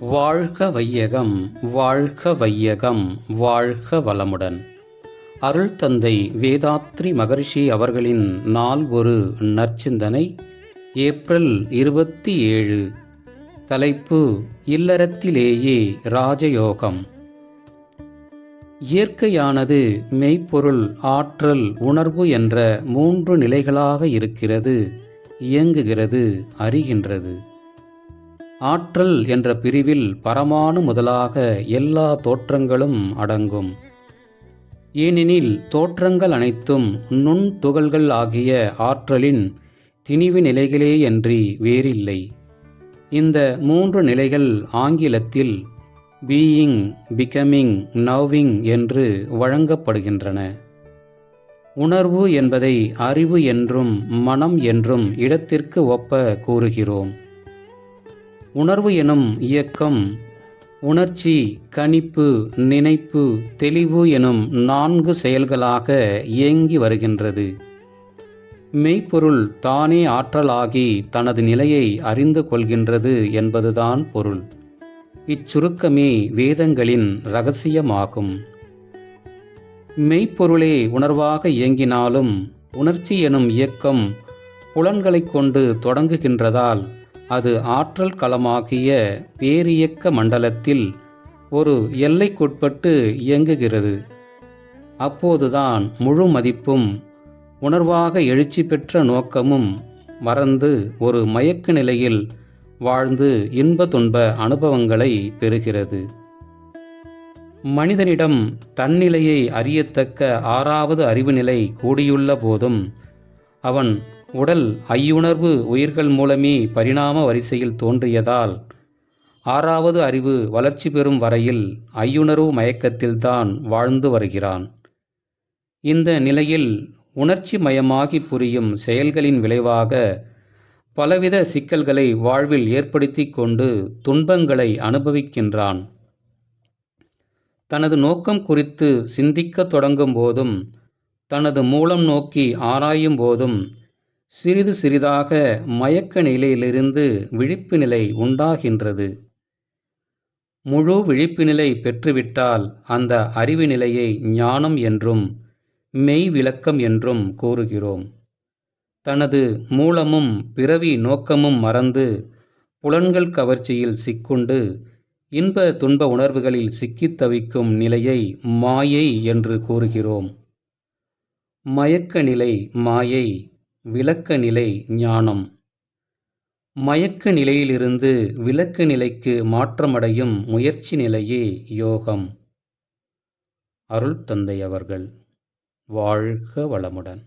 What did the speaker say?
வாழ்க வையகம் வாழ்க வையகம் வாழ்க வளமுடன். அருள் தந்தை வேதாத்ரி மகரிஷி அவர்களின் நாள் ஒரு நற்சிந்தனை ஏப்ரல் இருபத்தி ஏழு தலைப்பு இல்லறத்திலேயே ராஜயோகம். இயற்கையானது மெய்ப்பொருள் ஆற்றல் உணர்வு என்ற மூன்று நிலைகளாக இருக்கிறது இயங்குகிறது அறிகின்றது. ஆற்றல் என்ற பிரிவில் பரமானு முதலாக எல்லா தோற்றங்களும் அடங்கும். ஏனெனில் தோற்றங்கள் அனைத்தும் நுண் துகள்கள் ஆகிய ஆற்றலின் திணிவு நிலைகளேயன்றி வேறில்லை. இந்த மூன்று நிலைகள் ஆங்கிலத்தில் பீயிங் பிகமிங் நவ்விங் என்று வழங்கப்படுகின்றன. உணர்வு என்பதை அறிவு என்றும் மனம் என்றும் இடத்திற்கு ஒப்ப கூறுகிறோம். உணர்வு எனும் இயக்கம் உணர்ச்சி கணிப்பு நினைப்பு தெளிவு எனும் நான்கு செயல்களாக இயங்கி வருகின்றது. மெய்ப்பொருள் தானே ஆற்றலாகி தனது நிலையை அறிந்து கொள்கின்றது என்பதுதான் பொருள். இச்சுருக்கமே வேதங்களின் ரகசியமாகும் மெய்ப்பொருளே உணர்வாக இயங்கினாலும் உணர்ச்சி எனும் இயக்கம் புலன்களைக் கொண்டு தொடங்குகின்றதால் அது ஆற்றல் களமாகிய பேரியக்க மண்டலத்தில் ஒரு எல்லைக்குட்பட்டு இயங்குகிறது. அப்போதுதான் முழு மதிப்பும் உணர்வாக எழுச்சி பெற்ற நோக்கமும் மறந்து ஒரு மயக்க நிலையில் வாழ்ந்து இன்ப துன்ப அனுபவங்களை பெறுகிறது. மனிதனிடம் தன்னிலையை அறியத்தக்க ஆறாவது அறிவு நிலை கூடியுள்ள போதும் அவன் உடல் ஐயுணர்வு உயிர்கள் மூலமே பரிணாம வரிசையில் தோன்றியதால் ஆறாவது அறிவு வளர்ச்சி பெறும் வரையில் ஐயுணர்வு மயக்கத்தில்தான் வாழ்ந்து வருகிறான். இந்த நிலையில் உணர்ச்சி மயமாகி புரியும் செயல்களின் விளைவாக பலவித சிக்கல்களை வாழ்வில் ஏற்படுத்தி கொண்டு துன்பங்களை அனுபவிக்கின்றான். தனது நோக்கம் குறித்து சிந்திக்கத் தொடங்கும் போதும் தனது மூலம் நோக்கி ஆராயும் போதும் சிறிது சிறிதாக மயக்க நிலையிலிருந்து விழிப்பு நிலை உண்டாகின்றது. முழு விழிப்பு நிலை பெற்றுவிட்டால் அந்த அறிவு நிலையை ஞானம் என்றும் மெய் விளக்கம் என்றும் கூறுகிறோம். தனது மூலமும் பிறவி நோக்கமும் மறந்து புலன்கள் கவர்ச்சியில் சிக்குண்டு இன்ப துன்ப உணர்வுகளில் சிக்கித் தவிக்கும் நிலையை மாயை என்று கூறுகிறோம். மயக்க நிலை மாயை விளக்க நிலை ஞானம். மயக்க நிலையிலிருந்து விளக்க நிலைக்கு மாற்றமடையும் முயற்சி நிலையே யோகம். அருள் தந்தை அவர்கள் வாழ்க வளமுடன்.